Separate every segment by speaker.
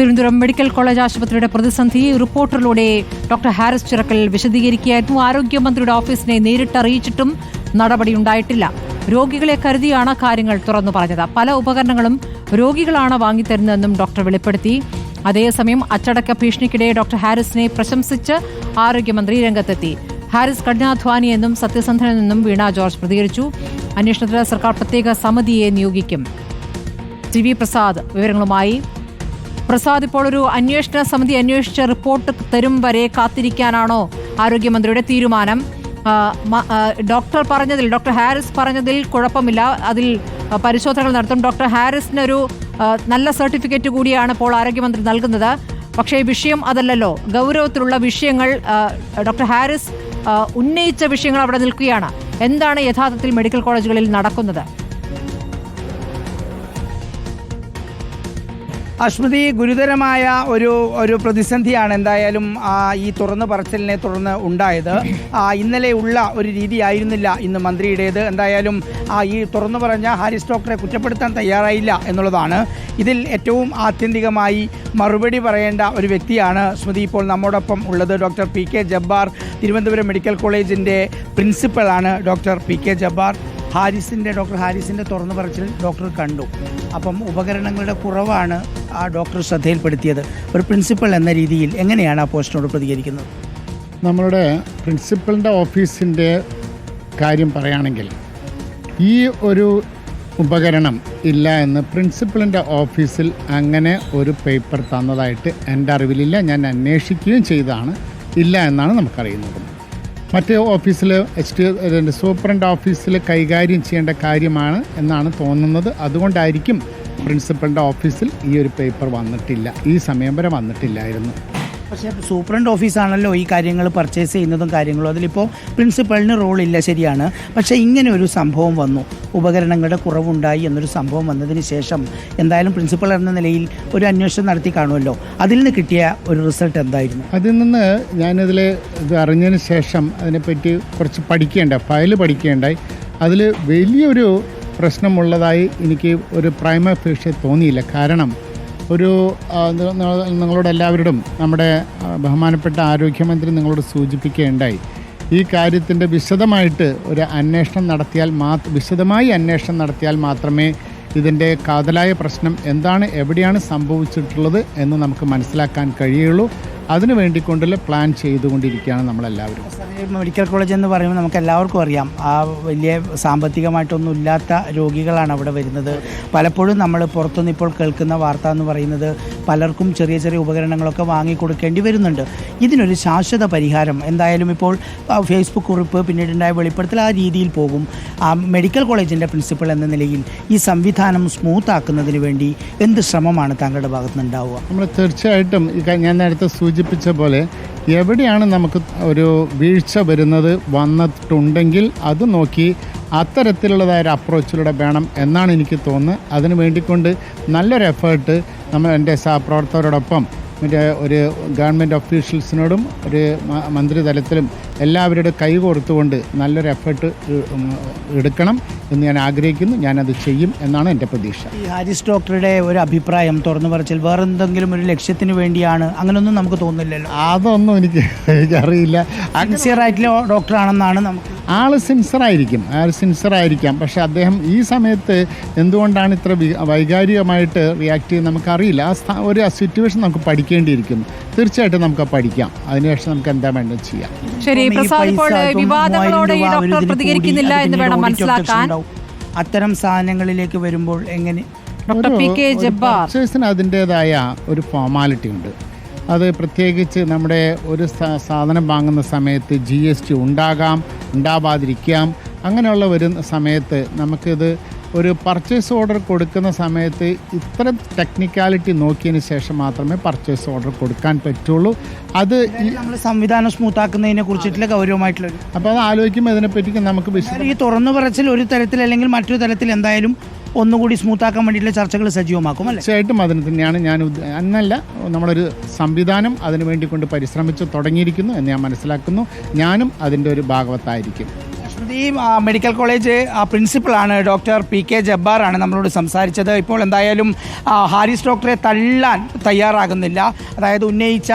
Speaker 1: Thiruvananthapuram medical college ആശുപത്രിയുടെ പ്രതിസന്ധി റിപ്പോർട്ടറിലൂടെ ഡോക്ടർ ഹാരിസ് ചിറക്കൽ വിശദീകരിക്കുകയായിരുന്നു. ആരോഗ്യമന്ത്രിയുടെ ഓഫീസിനെ നേരിട്ട് അറിയിച്ചിട്ടും നടപടിയുണ്ടായിട്ടില്ല രോഗികളെ കരുതിയാണ് കാര്യങ്ങൾ തുറന്നു പറഞ്ഞത്. പല ഉപകരണങ്ങളും രോഗികളാണ് വാങ്ങിത്തരുന്നതെന്നും ഡോക്ടർ വെളിപ്പെടുത്തി. അതേസമയം അച്ചടക്ക ഭീഷണിക്കിടെ ഡോക്ടർ ഹാരിസിനെ പ്രശംസിച്ച് ആരോഗ്യമന്ത്രി രംഗത്തെത്തി. ഹാരിസ് കഠിനാധ്വാനിയെന്നും സത്യസന്ധനെന്നും വീണ ജോർജ് പ്രതികരിച്ചു. അന്വേഷണത്തിന് സർക്കാർ പ്രത്യേക സമിതിയെ നിയോഗിക്കും. ടി വി പ്രസാദ് വിവരങ്ങളുമായി പ്രസാദ് ഇപ്പോൾ ഒരു അന്വേഷണ സമിതി അന്വേഷിച്ച റിപ്പോർട്ട് തരും വരെ കാത്തിരിക്കാനാണോ ആരോഗ്യമന്ത്രിയുടെ തീരുമാനം? ഡോക്ടർ പറഞ്ഞതിൽ ഡോക്ടർ ഹാരിസ് പറഞ്ഞതിൽ കുഴപ്പമില്ല. അതിൽ പരിശോധനകൾ നടത്തും. ഡോക്ടർ ഹാരിസിനൊരു നല്ല സർട്ടിഫിക്കറ്റ് കൂടിയാണ് ഇപ്പോൾ ആരോഗ്യമന്ത്രി നൽകുന്നത്. പക്ഷേ വിഷയം അതല്ലല്ലോ. ഗൗരവത്തിലുള്ള വിഷയങ്ങൾ ഡോക്ടർ ഹാരിസ് ഉന്നയിച്ച വിഷയങ്ങൾ അവിടെ നിൽക്കുകയാണ്. എന്താണ് യഥാർത്ഥത്തിൽ മെഡിക്കൽ കോളേജുകളിൽ നടക്കുന്നത്?
Speaker 2: അശ്മതി ഗുരുതരമായ ഒരു ഒരു പ്രതിസന്ധിയാണ് എന്തായാലും ഈ തുറന്നു പറച്ചിലിനെ തുടർന്ന് ഉണ്ടായത്. ഇന്നലെ ഉള്ള ഒരു രീതിയായിരുന്നില്ല ഇന്ന് മന്ത്രിയുടേത്. എന്തായാലും ഈ തുറന്നു പറഞ്ഞ ഹാരിസ് ഡോക്ടറെ കുറ്റപ്പെടുത്താൻ തയ്യാറായില്ല എന്നുള്ളതാണ്. ഇതിൽ ഏറ്റവും ആത്യന്തികമായി മറുപടി പറയേണ്ട ഒരു വ്യക്തിയാണ് സ്മൃതി ഇപ്പോൾ നമ്മോടൊപ്പം ഉള്ളത് doctor P K Jabbar Thiruvananthapuram medical കോളേജിന്റെ പ്രിൻസിപ്പളാണ് ഡോക്ടർ പി കെ ജബ്ബാർ. ഹാരിസിന്റെ ഡോക്ടർ ഹാരിസിന്റെ തുറന്നു പറച്ചിൽ ഡോക്ടർ കണ്ടു. അപ്പം ഉപകരണങ്ങളുടെ കുറവാണ് ആ ഡോക്ടർ ശ്രദ്ധയിൽപ്പെടുത്തിയത്. ഒരു പ്രിൻസിപ്പൽ എന്ന രീതിയിൽ എങ്ങനെയാണ് ആ പോസ്റ്റിനോട് പ്രതികരിക്കുന്നത്?
Speaker 3: നമ്മളുടെ പ്രിൻസിപ്പലിന്റെ ഓഫീസിന്റെ കാര്യം പറയുകയാണെങ്കിൽ ഈ ഒരു ഉപകരണം ഇല്ല എന്ന് പ്രിൻസിപ്പളിന്റെ ഓഫീസിൽ അങ്ങനെ ഒരു പേപ്പർ തന്നതായിട്ട് എന്റെ അറിവിലില്ല. ഞാൻ അന്വേഷിക്കുകയും ചെയ്തതാണ്. ഇല്ല എന്നാണ് നമുക്കറിയുന്നത്. മറ്റേ ഓഫീസിൽ എച്ച് ടി സൂപ്രണ്ട് ഓഫീസിൽ കൈകാര്യം ചെയ്യേണ്ട കാര്യമാണ് എന്നാണ് തോന്നുന്നത്. അതുകൊണ്ടായിരിക്കും പ്രിൻസിപ്പളിന്റെ ഓഫീസിൽ ഈ ഒരു പേപ്പർ വന്നിട്ടില്ല. ഈ സമയം വരെ വന്നിട്ടില്ലായിരുന്നു.
Speaker 2: പക്ഷേ സൂപ്രണ്ട് ഓഫീസാണല്ലോ ഈ കാര്യങ്ങൾ പർച്ചേസ് ചെയ്യുന്നതും കാര്യങ്ങളും. അതിലിപ്പോൾ പ്രിൻസിപ്പലിന് റോളില്ല ശരിയാണ്. പക്ഷേ ഇങ്ങനെ ഒരു സംഭവം വന്നു. ഉപകരണങ്ങളുടെ കുറവുണ്ടായി എന്നൊരു സംഭവം വന്നതിന് ശേഷം എന്തായാലും പ്രിൻസിപ്പൾ എന്ന നിലയിൽ ഒരു അന്വേഷണം നടത്തി കാണുമല്ലോ. അതിൽ നിന്ന് കിട്ടിയ ഒരു റിസൾട്ട് എന്തായിരുന്നു?
Speaker 3: അതിൽ നിന്ന് ഞാനിതിൽ ഇത് അറിഞ്ഞതിന് ശേഷം അതിനെപ്പറ്റി കുറച്ച് പഠിക്കേണ്ട ഫയൽ പഠിക്കേണ്ടായി. അതിൽ വലിയൊരു പ്രശ്നമുള്ളതായി എനിക്ക് ഒരു പ്രൈമ ഫേഷ്യ തോന്നിയില്ല. കാരണം ഒരു നിങ്ങളോട് എല്ലാവരോടും നമ്മുടെ ബഹുമാനപ്പെട്ട ആരോഗ്യമന്ത്രി നിങ്ങളോട് സൂചിപ്പിക്കുകയുണ്ടായി. ഈ കാര്യത്തിന്റെ വിശദമായിട്ട് ഒരു അന്വേഷണം നടത്തിയാൽ മാത്ര വിശദമായി അന്വേഷണം നടത്തിയാൽ മാത്രമേ ഇതിന്റെ കാതലായ പ്രശ്നം എന്താണ് എവിടെയാണ് സംഭവിച്ചിട്ടുള്ളത് എന്ന് നമുക്ക് മനസ്സിലാക്കാൻ കഴിയുള്ളൂ. അതിനു വേണ്ടിക്കൊണ്ടുള്ള പ്ലാൻ ചെയ്തുകൊണ്ടിരിക്കുകയാണ് നമ്മളെല്ലാവരും.
Speaker 2: മെഡിക്കൽ കോളേജ് എന്ന് പറയുമ്പോൾ നമുക്ക് എല്ലാവർക്കും അറിയാം. ആ വലിയ സാമ്പത്തികമായിട്ടൊന്നും ഇല്ലാത്ത രോഗികളാണ് അവിടെ വരുന്നത്. പലപ്പോഴും നമ്മൾ പുറത്തുനിന്ന് ഇപ്പോൾ കേൾക്കുന്ന വാർത്ത എന്ന് പറയുന്നത് പലർക്കും ചെറിയ ചെറിയ ഉപകരണങ്ങളൊക്കെ വാങ്ങിക്കൊടുക്കേണ്ടി വരുന്നുണ്ട്. ഇതിനൊരു ശാശ്വത പരിഹാരം എന്തായാലും ഇപ്പോൾ ഫേസ്ബുക്ക് കുറിപ്പ് പിന്നീടുണ്ടായ വെളിപ്പെടുത്തൽ ആ രീതിയിൽ പോകും. ആ മെഡിക്കൽ കോളേജിന്റെ പ്രിൻസിപ്പൾ എന്ന നിലയിൽ ഈ സംവിധാനം സ്മൂത്ത് ആക്കുന്നതിന് വേണ്ടി എന്ത് ശ്രമമാണ് താങ്കളുടെ ഭാഗത്തുനിന്നുണ്ടാവുക?
Speaker 3: നമ്മൾ തീർച്ചയായിട്ടും ഞാൻ നേരത്തെ സൂചിപ്പിച്ച പോലെ എവിടെയാണ് നമുക്ക് ഒരു വീഴ്ച വരുന്നത് വന്നിട്ടുണ്ടെങ്കിൽ അത് നോക്കി അത്തരത്തിലുള്ളതായ ഒരു അപ്രോച്ചിലൂടെ വേണം എന്നാണ് എനിക്ക് തോന്നുന്നത്. അതിന് വേണ്ടിക്കൊണ്ട് നല്ലൊരു എഫേർട്ട് നമ്മൾ എന്റെ സഹപ്രവർത്തകരോടൊപ്പം മറ്റേ ഒരു ഗവൺമെന്റ് ഒഫീഷ്യൽസിനോടും ഒരു മന്ത്രിതലത്തിലും എല്ലാവരുടെ കൈ കൊടുത്തുകൊണ്ട് നല്ലൊരു എഫേർട്ട് എടുക്കണം എന്ന് ഞാൻ ആഗ്രഹിക്കുന്നു. ഞാനത് ചെയ്യും എന്നാണ് എന്റെ പ്രതീക്ഷ.
Speaker 2: ഈ ഹാരിസ് ഡോക്ടറുടെ ഒരു അഭിപ്രായം തുറന്നു പറച്ചിൽ വേറെ എന്തെങ്കിലും ഒരു ലക്ഷ്യത്തിന് വേണ്ടിയാണ്. അങ്ങനെയൊന്നും നമുക്ക് തോന്നുന്നില്ലല്ലോ.
Speaker 3: അതൊന്നും എനിക്ക് അറിയില്ല
Speaker 2: സിൻസിയർ ആയിട്ടുള്ള ഡോക്ടറാണെന്നാണ് നമുക്ക്
Speaker 3: ആൾ സിൻസറായിരിക്കും ആൾ സിൻസറായിരിക്കാം പക്ഷേ അദ്ദേഹം ഈ സമയത്ത് എന്തുകൊണ്ടാണ് ഇത്ര വൈകാരികമായിട്ട് റിയാക്ട് ചെയ്യുന്നത് നമുക്കറിയില്ല. ആ ഒരു സിറ്റുവേഷൻ നമുക്ക് പഠിക്കേണ്ടിയിരിക്കുന്നു. തീർച്ചയായിട്ടും നമുക്ക് പഠിക്കാം. അതിനുശേഷം നമുക്ക് എന്താ വേണ്ടത് ചെയ്യാം.
Speaker 1: ശരി പ്രസാദ് ഇപ്പോൾ വിവാദങ്ങളോട് ഈ ഡോക്ടർ പ്രതികരിക്കുന്നില്ല എന്ന് വേണം മനസ്സിലാക്കാൻ.
Speaker 2: അത്തരം സാധനങ്ങളിലേക്ക് വരുമ്പോൾ എങ്ങനെ
Speaker 1: ഡോക്ടർ പി കെ ജബ്ബാർ.
Speaker 3: പർച്ചേസിന് അതിന്റേതായ ഒരു ഫോർമാലിറ്റി ഉണ്ട്. അത് പ്രത്യേകിച്ച് നമ്മുടെ ഒരു സാധനം വാങ്ങുന്ന സമയത്ത് ജി എസ് ടി ഉണ്ടാകാം ഉണ്ടാവാതിരിക്കാം. അങ്ങനെയുള്ള വരുന്ന സമയത്ത് നമുക്കിത് ഒരു പർച്ചേസ് ഓർഡർ കൊടുക്കുന്ന സമയത്ത് ഇത്തരം ടെക്നിക്കാലിറ്റി നോക്കിയതിന് ശേഷം മാത്രമേ പർച്ചേസ് ഓർഡർ കൊടുക്കാൻ പറ്റുള്ളൂ. അത്
Speaker 2: നമ്മൾ സംവിധാനം സ്മൂത്താക്കുന്നതിനെ കുറിച്ചിട്ടുള്ള ഗൗരവമായിട്ടുള്ള
Speaker 3: അപ്പോൾ അത് ആലോചിക്കുമ്പോൾ ഇതിനെപ്പറ്റി നമുക്ക്
Speaker 2: ഈ തുറന്നു പറച്ചിൽ ഒരു തരത്തിൽ അല്ലെങ്കിൽ മറ്റൊരു തരത്തിൽ എന്തായാലും ഒന്നുകൂടി സ്മൂത്താക്കാൻ വേണ്ടിയിട്ടുള്ള ചർച്ചകൾ സജീവമാക്കും അല്ലേ?
Speaker 3: തീർച്ചയായിട്ടും അതിന് തന്നെയാണ് ഞാൻ അന്നല്ല എന്നല്ല നമ്മളൊരു സംവിധാനം അതിനു വേണ്ടി കൊണ്ട് പരിശ്രമിച്ച് തുടങ്ങിയിരിക്കുന്നു എന്ന് ഞാൻ മനസ്സിലാക്കുന്നു. ഞാനും അതിന്റെ ഒരു ഭാഗവത്തായിരിക്കും.
Speaker 2: ഈ മെഡിക്കൽ കോളേജ് പ്രിൻസിപ്പളാണ് ഡോക്ടർ പി കെ ജബ്ബാറാണ് നമ്മളോട് സംസാരിച്ചത്. ഇപ്പോൾ എന്തായാലും ഹാരിസ് ഡോക്ടറെ തള്ളാൻ തയ്യാറാകുന്നില്ല. അതായത് ഉന്നയിച്ച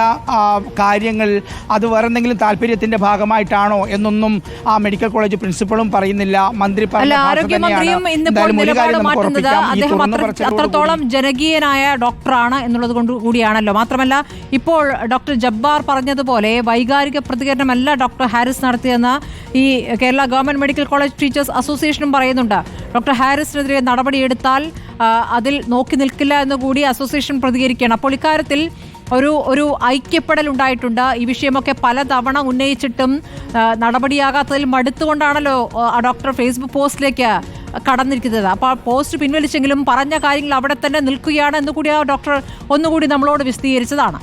Speaker 2: കാര്യങ്ങൾ അത് വേറെ എന്തെങ്കിലും താല്പര്യത്തിന്റെ ഭാഗമായിട്ടാണോ എന്നൊന്നും ആ മെഡിക്കൽ കോളേജ് പ്രിൻസിപ്പളും പറയുന്നില്ല. മന്ത്രി
Speaker 1: അദ്ദേഹം അത്രത്തോളം ജനകീയനായ ഡോക്ടറാണ് എന്നുള്ളത് കൊണ്ട് കൂടിയാണല്ലോ. മാത്രമല്ല ഇപ്പോൾ ഡോക്ടർ ജബ്ബാർ പറഞ്ഞതുപോലെ വൈകാരിക പ്രതികരണമല്ല ഡോക്ടർ ഹാരിസ് നടത്തിയെന്ന ഈ Kerala government medical college teachers അസോസിയേഷനും പറയുന്നുണ്ട്. ഡോക്ടർ ഹാരിസിനെതിരെ നടപടിയെടുത്താൽ അതിൽ നോക്കി നിൽക്കില്ല എന്ന് കൂടി അസോസിയേഷൻ പ്രതികരിക്കുകയാണ്. അപ്പോൾ ഇക്കാര്യത്തിൽ ഒരു ഒരു ഐക്യപ്പെടൽ ഉണ്ടായിട്ടുണ്ട്. ഈ വിഷയമൊക്കെ പലതവണ ഉന്നയിച്ചിട്ടും നടപടിയാകാത്തതിൽ മടുത്തുകൊണ്ടാണല്ലോ ഡോക്ടർ ഫേസ്ബുക്ക് പോസ്റ്റിലേക്ക് കടന്നിരിക്കുന്നത്. അപ്പോൾ ആ പോസ്റ്റ് പിൻവലിച്ചെങ്കിലും പറഞ്ഞ കാര്യങ്ങൾ അവിടെ തന്നെ നിൽക്കുകയാണ് എന്ന് കൂടി ആ ഡോക്ടർ ഒന്നുകൂടി നമ്മളോട് വിശദീകരിച്ചതാണ്.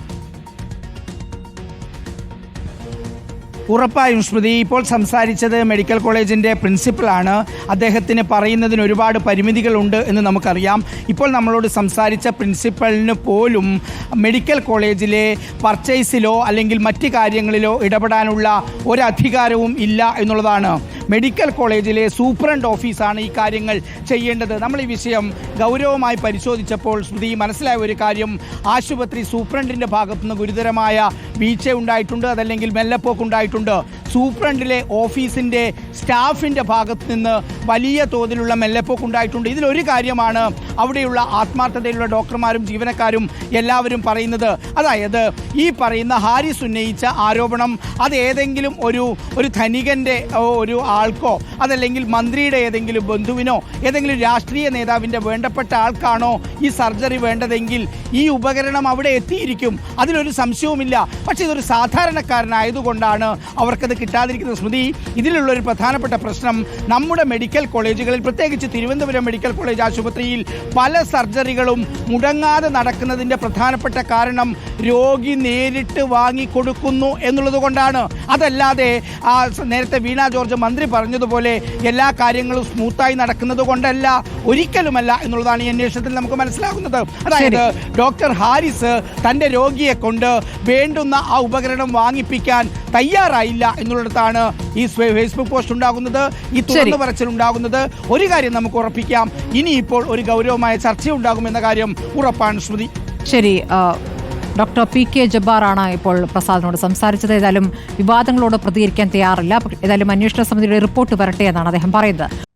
Speaker 2: ഉറപ്പായും സ്മൃതി ഇപ്പോൾ സംസാരിച്ചത് മെഡിക്കൽ കോളേജിന്റെ പ്രിൻസിപ്പളാണ് അദ്ദേഹത്തിന് പറയുന്നതിന് ഒരുപാട് പരിമിതികളുണ്ട് എന്ന് നമുക്കറിയാം. ഇപ്പോൾ നമ്മളോട് സംസാരിച്ച പ്രിൻസിപ്പലിന് പോലും മെഡിക്കൽ കോളേജിലെ പർച്ചേസിലോ അല്ലെങ്കിൽ മറ്റ് കാര്യങ്ങളിലോ ഇടപെടാനുള്ള ഒരധികാരവും ഇല്ല എന്നുള്ളതാണ്. മെഡിക്കൽ കോളേജിലെ സൂപ്രണ്ട് ഓഫീസാണ് ഈ കാര്യങ്ങൾ ചെയ്യേണ്ടത്. നമ്മൾ ഈ വിഷയം ഗൗരവമായി പരിശോധിച്ചപ്പോൾ ശ്രുതി മനസ്സിലായ ഒരു കാര്യം. ആശുപത്രി സൂപ്രണ്ടിന്റെ ഭാഗത്തുനിന്ന് ഗുരുതരമായ വീഴ്ച ഉണ്ടായിട്ടുണ്ട്. അതല്ലെങ്കിൽ മെല്ലപ്പോക്ക് ഉണ്ടായിട്ടുണ്ട് സൂപ്രണ്ടിലെ ഓഫീസിന്റെ സ്റ്റാഫിന്റെ ഭാഗത്ത് നിന്ന് വലിയ തോതിലുള്ള മെല്ലപ്പോക്ക് ഉണ്ടായിട്ടുണ്ട്. ഇതിലൊരു കാര്യമാണ് അവിടെയുള്ള ആത്മാർത്ഥതയിലുള്ള ഡോക്ടർമാരും ജീവനക്കാരും എല്ലാവരും പറയുന്നത്. അതായത് ഈ പറയുന്ന ഹാരിസ് ഉന്നയിച്ച ആരോപണം അത് ഏതെങ്കിലും ഒരു ഒരു ധനികന്റെ ഒരു ആൾക്കോ അതല്ലെങ്കിൽ മന്ത്രിയുടെ ഏതെങ്കിലും ബന്ധുവിനോ ഏതെങ്കിലും രാഷ്ട്രീയ നേതാവിന്റെ വേണ്ടപ്പെട്ട ആൾക്കാണോ ഈ സർജറി വേണ്ടതെങ്കിൽ ഈ ഉപകരണം അവിടെ എത്തിയിരിക്കും. അതിലൊരു സംശയവുമില്ല. പക്ഷേ ഇതൊരു സാധാരണക്കാരനായതുകൊണ്ടാണ് അവർക്കത് കിട്ടാതിരിക്കുന്ന. സ്മൃതി ഇതിലുള്ള ഒരു പ്രധാനപ്പെട്ട പ്രശ്നം നമ്മുടെ മെഡിക്കൽ കോളേജുകളിൽ പ്രത്യേകിച്ച് തിരുവനന്തപുരം മെഡിക്കൽ കോളേജ് ആശുപത്രിയിൽ പല സർജറികളും മുടങ്ങാതെ നടക്കുന്നതിന്റെ പ്രധാനപ്പെട്ട കാരണം രോഗി നേരിട്ട് വാങ്ങിക്കൊടുക്കുന്നു എന്നുള്ളത് കൊണ്ടാണ്. അതല്ലാതെ ആ നേരത്തെ വീണ ജോർജ് മന്ത്രി പറഞ്ഞതുപോലെ എല്ലാ കാര്യങ്ങളും സ്മൂത്തായി നടക്കുന്നത് കൊണ്ടല്ല ഒരിക്കലുമല്ല എന്നുള്ളതാണ് ഈ അന്വേഷണത്തിൽ നമുക്ക് മനസ്സിലാകുന്നത്. അതായത് ഡോക്ടർ ഹാരിസ് തന്റെ രോഗിയെ കൊണ്ട് വേണ്ടുന്ന ആ ഉപകരണം വാങ്ങിപ്പിക്കാൻ തയ്യാറായില്ല എന്നുള്ളിടത്താണ് ഈ ഫേസ്ബുക്ക് പോസ്റ്റ് ഉണ്ടാകുന്നത്. ഈ തുറന്നു പറച്ചിൽ ഉണ്ടാകുന്നത്. ഒരു കാര്യം നമുക്ക് ഉറപ്പിക്കാം. ഇനിയിപ്പോൾ ഒരു ഗൗരവമായ ചർച്ച ഉണ്ടാകുമെന്ന കാര്യം ഉറപ്പാണ് ശ്രുതി.
Speaker 1: ശരി ഡോക്ടർ പി കെ ജബ്ബാറാണ് ഇപ്പോൾ പ്രസാദിനോട് സംസാരിച്ചത്. ഏതായാലും വിവാദങ്ങളോട് പ്രതികരിക്കാൻ തയ്യാറില്ല. ഏതായാലും അന്വേഷണ സമിതിയുടെ റിപ്പോർട്ട് വരട്ടെ എന്നാണ് അദ്ദേഹം പറയുന്നത്.